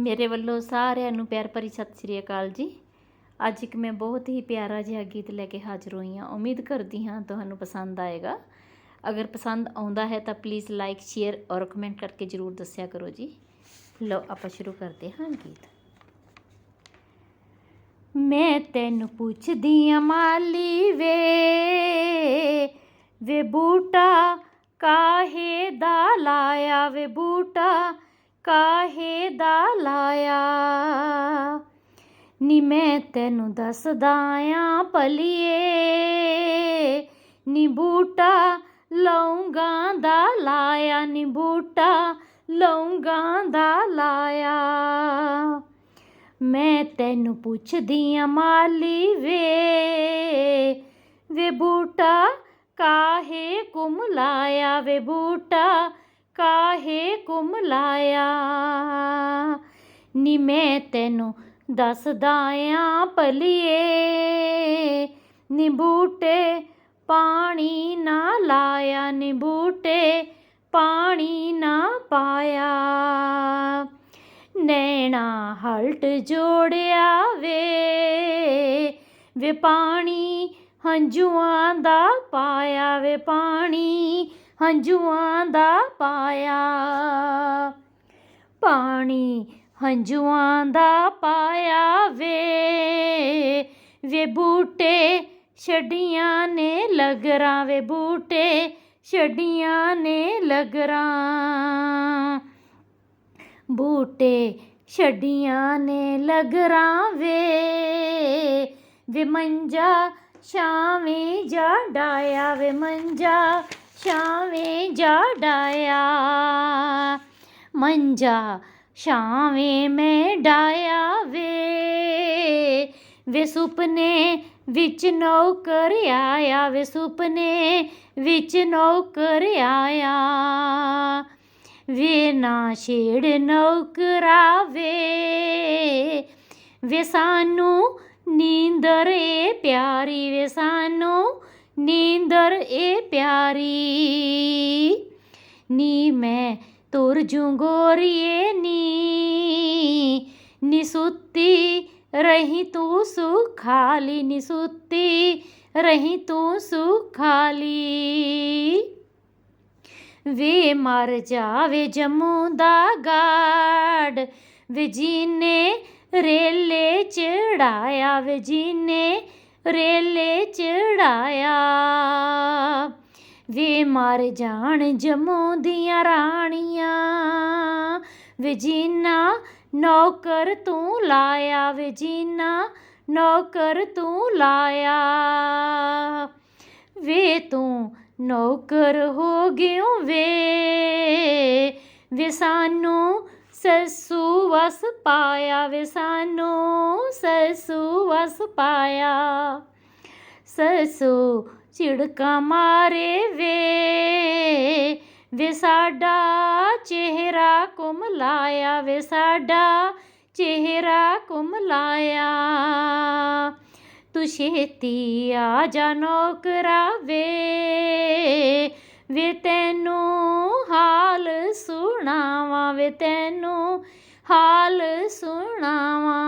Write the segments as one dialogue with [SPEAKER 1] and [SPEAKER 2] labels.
[SPEAKER 1] ਮੇਰੇ ਵੱਲੋਂ ਸਾਰਿਆਂ ਨੂੰ ਪਿਆਰ ਭਰੀ ਸਤਿ ਸ੍ਰੀ ਅਕਾਲ ਜੀ। ਅੱਜ ਇੱਕ ਮੈਂ ਬਹੁਤ ਹੀ ਪਿਆਰਾ ਜਿਹਾ ਗੀਤ ਲੈ ਕੇ ਹਾਜ਼ਰ ਹੋਈ ਹਾਂ। ਉਮੀਦ ਕਰਦੀ ਹਾਂ ਤੁਹਾਨੂੰ ਪਸੰਦ ਆਏਗਾ। ਅਗਰ ਪਸੰਦ ਆਉਂਦਾ ਹੈ ਤਾਂ ਪਲੀਜ਼ ਲਾਈਕ ਸ਼ੇਅਰ ਔਰ ਕਮੈਂਟ ਕਰਕੇ ਜਰੂਰ ਦੱਸਿਆ ਕਰੋ ਜੀ। ਲਓ, ਆਪਾਂ ਸ਼ੁਰੂ ਕਰਦੇ ਹਾਂ ਗੀਤ। ਮੈਂ ਤੈਨੂੰ ਪੁੱਛਦੀ ਆ ਮਾਲੀ ਵੇ। ਵੇ ਬੂਟਾ ਕਾਹੇ ਦਾ ਲਾਇਆ? ਵੇ ਬੂਟਾ ਕਾਹੇ ਦਾ ਲਾਇਆ? ਨੀ ਮੈਂ ਤੈਨੂੰ ਦੱਸਦਾ ਆਂ ਭਲੀਏ। ਨੀ ਬੂਟਾ ਲੌਂਗਾਂ ਦਾ ਲਾਇਆ, ਨੀ ਬੂਟਾ ਲੌਂਗਾਂ ਦਾ ਲਾਇਆ। ਮੈਂ ਤੈਨੂੰ ਪੁੱਛਦੀ ਆਂ ਮਾਲੀ ਵੇ ਵੇ ਬੂਟਾ ਕਾਹੇ ਕੁਮ ਲਾਇਆ? ਵੇ ਬੂਟਾ ਕਾਹੇ ਕੁਮ ਲਾਇਆ? ਨੀ ਮੈਂ ਤੈਨੂੰ ਦੱਸਦਾ ਆਂ ਭਲੀਏ। ਨੀ ਬੂਟੇ ਪਾਣੀ ਨਾ ਲਾਇਆ, ਨੀ ਬੂਟੇ ਪਾਣੀ ਨਾ ਪਾਇਆ। ਨੈਣਾ ਹਲਟ ਜੋੜਿਆ ਵੇ ਵੇ ਪਾਣੀ ਹੰਝੂਆਂ ਦਾ ਪਾਇਆ, ਵੇ ਪਾਣੀ ਹੰਝੂਆਂ ਦਾ ਪਾਇਆ। ਪਾਣੀ ਹੰਝੂਆਂ ਦਾ ਪਾਇਆ ਵੇ। ਵੇ ਬੂਟੇ ਛੱਡੀਆਂ ਨੇ ਲਗਰਾਂ, ਵੇ ਬੂਟੇ ਛੱਡੀਆਂ ਨੇ ਲਗਰਾਂ। ਬੂਟੇ ਛੱਡੀਆਂ ਨੇ ਲਗਰਾਂ ਵੇ। ਵੇ ਮੰਜਾ ਛਾਵੇਂ ਜਾ ਡਾਇਆ ਵੇ ਮੰਜਾ ਛਾਵੇਂ ਜਾ ਡਾਇਆ ਮੰਜਾ ਛਾਵੇਂ ਮੈਂ ਡਾਇਆ ਵੇ ਵੇ ਸੁਪਨੇ ਵਿੱਚ ਨੌਕਰ ਆਇਆ, ਵੇ ਸੁਪਨੇ ਵਿੱਚ ਨੌਕਰ ਆਇਆ। ਵੇ ਨਾ ਛੇੜ ਨੌਕਰਾਵੇ ਵੇ ਸਾਨੂੰ ਨੀਂਦਰ ਏ ਪਿਆਰੀ, ਵੇ ਸਾਨੂੰ ਨੀਂਦਰ ਏ ਪਿਆਰੀ। ਨੀ ਮੈਂ ਤੁਰ ਜੂ ਗੋਰੀਏ ਨੀ। ਨੀਸੁੱਤੀ ਰਹੀ ਤੂੰ ਸੁਖਾਲੀ। ਨੀਸੁੱਤੀ ਰਹੀ ਤੂੰ ਸੁਖਾਲੀ। ਵੇ ਮਰ ਜਾਵੇ ਜੰਮੂ ਦਾ ਗਾੜ। ਵੇ ਜੀਨੇ ਰੇਲੇ ਚੜਾਇਆ। ਵੇ ਜੀਨੇ ਰੇਲੇ ਚੜਾਇਆ। ਵੇ ਮਰ ਜਾਣ ਜੰਮੂ ਦੀਆਂ ਰਾਣੀਆਂ, ਵੇ ਜੀਨਾ ਨੌਕਰ ਤੂੰ ਲਾਇਆ, ਵੇ ਜੀਨਾ ਨੌਕਰ ਤੂੰ ਲਾਇਆ। ਵੇ ਤੂੰ ਨੌਕਰ ਹੋ ਗਿਓ ਵੇ ਵੇ ਸਾਨੂੰ ਸੱਸੂ ਵਸ ਪਾਇਆ ਵੇ ਸਾਨੂੰ ਸੱਸੂ ਵਸ ਪਾਇਆ। ਸੱਸੂ ਝਿੜਕਾ ਮਾਰੇ ਵੇ ਵੇ ਸਾਡਾ ਚਿਹਰਾ ਕੁਮ ਲਾਇਆ, ਵੇ ਸਾਡਾ ਚਿਹਰਾ ਕੁਮ ਲਾਇਆ। ਤੂੰ ਛੇਤੀ ਆ ਜਾ ਨੌਕਰਾ ਵੇ ਵੇ ਤੈਨੂੰ ਤੈਨੂੰ ਹਾਲ ਸੁਣਾਵਾਂ।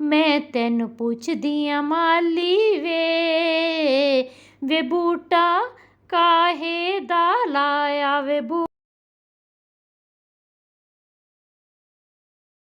[SPEAKER 1] ਮੈਂ ਤੈਨੂੰ ਪੁੱਛਦੀ ਆ, ਮਾਲੀ ਵੇ ਵੇ ਬੂਟਾ ਕਾਹੇ ਦਾ ਲਾਇਆ, ਵੇ ਬੂ